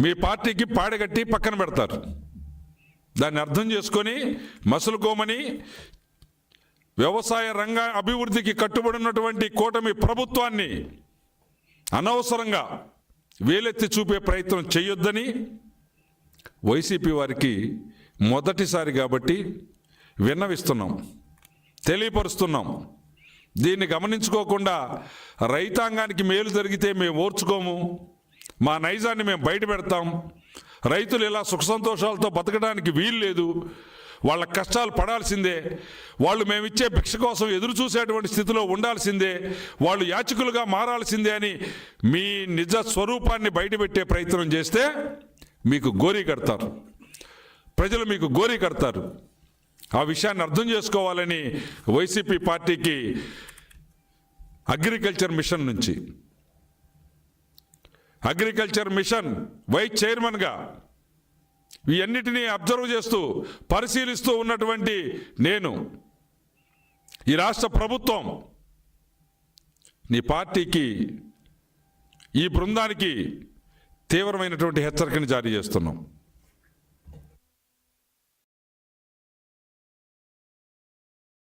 మీ పార్టీకి పాడగట్టి పక్కన పెడతారు. దాన్ని అర్థం చేసుకొని మసులుకోమని వ్యవసాయ రంగ అభివృద్ధికి కట్టుబడి ఉన్నటువంటి కూటమి ప్రభుత్వాన్ని అనవసరంగా వేలెత్తి చూపే ప్రయత్నం చేయొద్దని వైసీపీ వారికి మొదటిసారి కాబట్టి విన్నవిస్తున్నాం తెలియపరుస్తున్నాం. దీన్ని గమనించుకోకుండా రైతాంగానికి మేలు జరిగితే మేము ఓర్చుకోము. మా నైజాన్ని మేము బయట పెడతాం. రైతులు ఇలా సుఖ సంతోషాలతో బతకడానికి వీలు లేదు. వాళ్ళ కష్టాలు పడాల్సిందే. వాళ్ళు మేమిచ్చే భిక్ష కోసం ఎదురు చూసేటువంటి స్థితిలో ఉండాల్సిందే. వాళ్ళు యాచకులుగా మారాల్సిందే అని మీ నిజ స్వరూపాన్ని బయటపెట్టే ప్రయత్నం చేస్తే మీకు గోరీ కడతారు. ప్రజలు మీకు గోరీ కడతారు. ఆ విషయాన్ని అర్థం చేసుకోవాలని వైసీపీ పార్టీకి అగ్రికల్చర్ మిషన్ నుంచి అగ్రికల్చర్ మిషన్ వైస్ చైర్మన్గా ఇవన్నిటినీ అబ్జర్వ్ చేస్తూ పరిశీలిస్తూ ఉన్నటువంటి నేను ఈ రాష్ట్ర ప్రభుత్వం నీ పార్టీకి ఈ బృందానికి తీవ్రమైనటువంటి హెచ్చరికను జారీ చేస్తున్నాం.